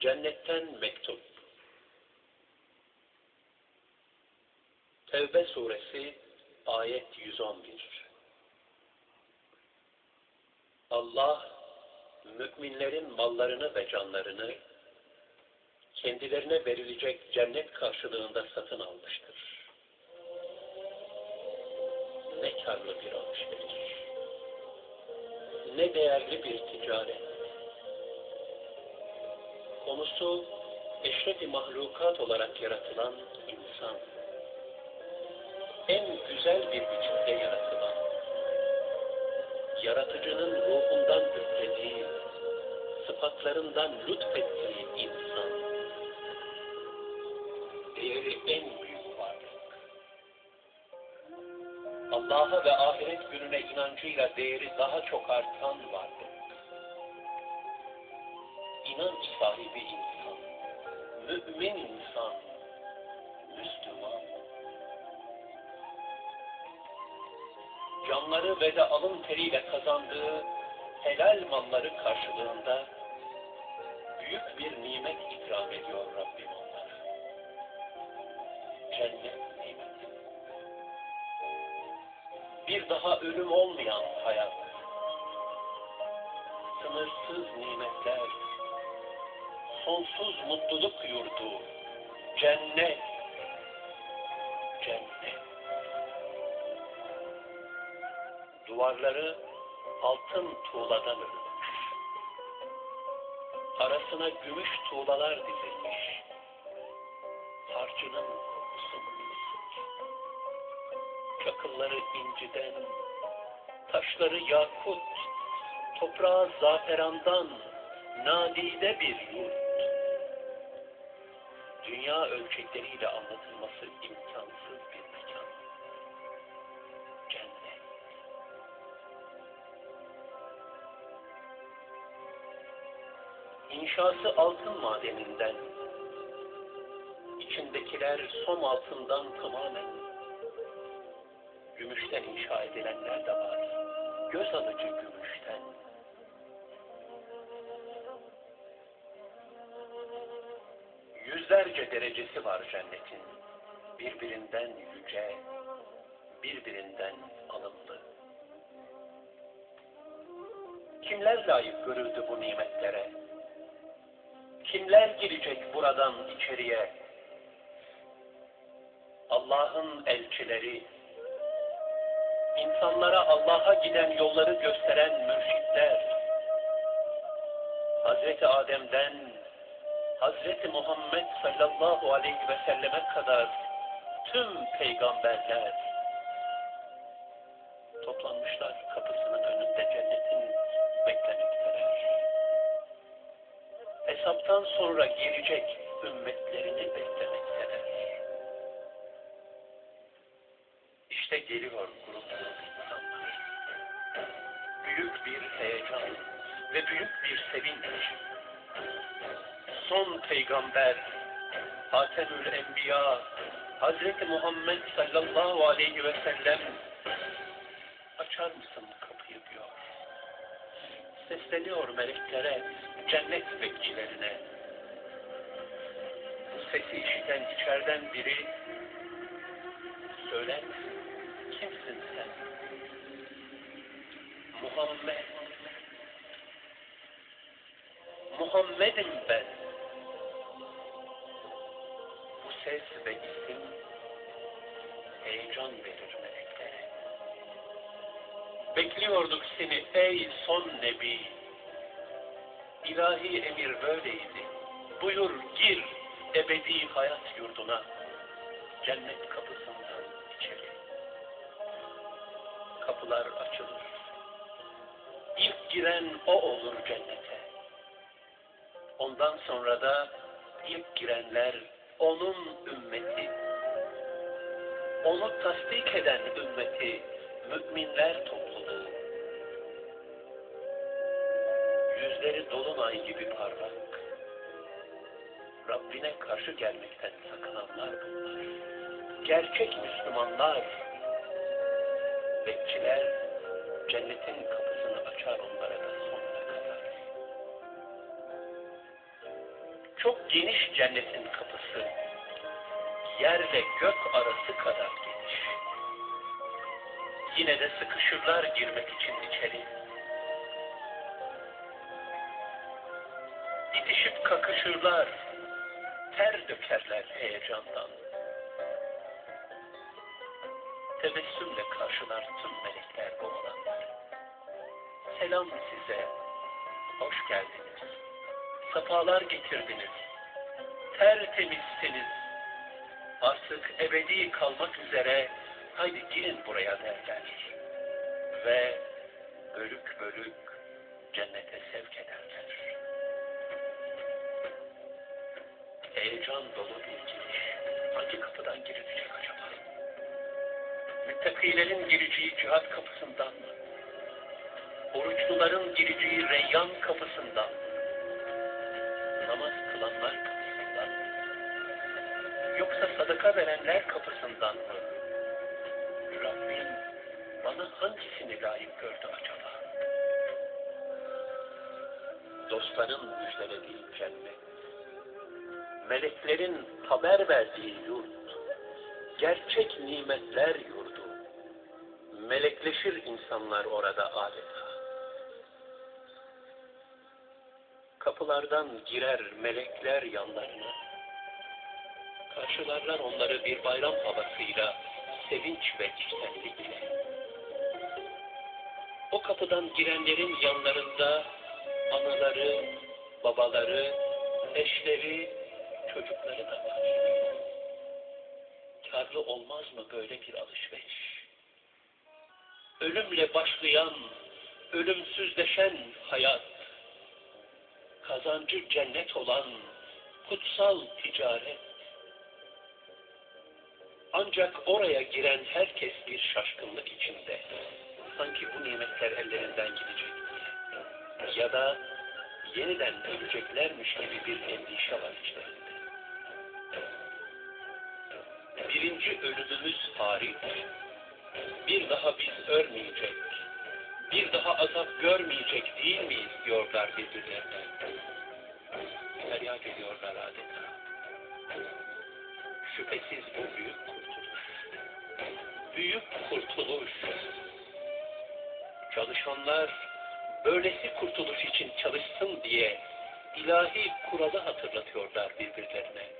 Cennetten mektup. Tevbe suresi ayet 111. Allah müminlerin mallarını ve canlarını kendilerine verilecek cennet karşılığında satın almıştır. Ne karlı bir alışveriş. Ne değerli bir ticaret. Konusu eşrefi mahlukat olarak yaratılan insan. En güzel bir biçimde yaratılan, yaratıcının ruhundan üflediği, sıfatlarından lütfettiği insan. Değeri en büyük varlık. Allah'a ve ahiret gününe inancıyla değeri daha çok artan varlık. İnanç sahibi insan, mümin insan, Müslüman. Canları ve de alın teriyle kazandığı helal malları karşılığında büyük bir nimet ikram ediyor Rabbim onlara. Cennet nimeti. Bir daha ölüm olmayan hayat. Sınırsız nimetler. Sonsuz mutluluk yurdu. Cennet. Cennet. Duvarları altın tuğladan örülmüş. Arasına gümüş tuğlalar dizilmiş. Harcının kokusu misik. Çakılları inciden, taşları yakut, toprağı zaferandan, nadide bir yurt. Dünya ölçekleriyle anlatılması imkansız bir mekan. Cennet. İnşası altın madeninden, içindekiler som altından tamamen, gümüşten inşa edilenler de var, göz alıcı gümüşten. Yüzlerce derecesi var cennetin, birbirinden yüce, birbirinden alımlı. Kimler layık görüldü bu nimetlere? Kimler girecek buradan içeriye? Allah'ın elçileri, insanlara Allah'a giden yolları gösteren mürşitler, Hazreti Adem'den Hazreti Muhammed sallallahu aleyhi ve selleme kadar tüm peygamberler toplanmışlar kapısının önünde cennetin beklemekteler. Hesaptan sonra gelecek ümmetlerini beklemekteler. İşte geliyor grup. Büyük bir heyecan ve büyük bir sevinç. Son peygamber Hatemül Enbiya Hazreti Muhammed sallallahu aleyhi ve sellem açar mısın kapıyı diyor. Sesleniyor meleklere, cennet bekçilerine. Bu sesi işiten içeriden biri söyler? Kimsin sen? Muhammed. Muhammed'im ben. Ses ve isim heyecan verir meleklere. Bekliyorduk seni ey son nebi. İlahi emir böyleydi. Buyur gir ebedi hayat yurduna. Cennet kapısından içeri. Kapılar açılır. İlk giren o olur cennete. Ondan sonra da ilk girenler onun ümmeti. Onu tasdik eden ümmeti, müminler topluluğu. Yüzleri dolunay gibi parlak. Rabbine karşı gelmekten sakınanlar bunlar. Gerçek Müslümanlar. Bekçiler cennetin kapısını açar onlara da Çok geniş cennetin kapısı. Yerle gök arası kadar geniş. Yine de sıkışırlar girmek için içeri. İtişip kakışırlar. Ter dökerler heyecandan. Tebessümle karşılar tüm melekler bu olanlar. Selam size. Hoş geldiniz. Safalar getirdiniz. Tertemizsiniz. Artık ebedi kalmak üzere haydi girin buraya derler. Ve bölük bölük cennete sevk ederler. Heyecan dolu bir giriş. Hangi kapıdan girilecek acaba? Müttakilerin gireceği cihat kapısından mı? Oruçluların gireceği reyyan kapısından mı? Namaz kılanlar kapısından mı? Yoksa sadaka verenler kapısından mı? Rabbim bana hangisini layık gördü acaba? Dostların müjdelediği cennet, meleklerin haber verdiği yurt, gerçek nimetler yurdu, melekleşir insanlar orada adeta. Kapılardan girer melekler yanlarına, karşılarlar onları bir bayram havasıyla, sevinç ve içtenlikle. O kapıdan girenlerin yanlarında anaları, babaları, eşleri, çocukları da var. Karlı olmaz mı böyle bir alışveriş? Ölümle başlayan, ölümsüzleşen hayat, kazancı cennet olan kutsal ticaret. Ancak oraya giren herkes bir şaşkınlık içinde. Sanki bu nimetler ellerinden gidecek. Ya da yeniden öleceklermiş gibi bir endişe var içlerinde. Birinci ölümümüz hariç, bir daha biz ölmeyecek, bir daha azap görmeyecek değil miyiz diyorlar birbirlerine. Feryat ediyorlar adeta. Şüphesiz bu büyük kurtuluş. Büyük kurtuluş. Çalışanlar böylesi kurtuluş için çalışsın diye ilahi kuralı hatırlatıyorlar birbirlerine.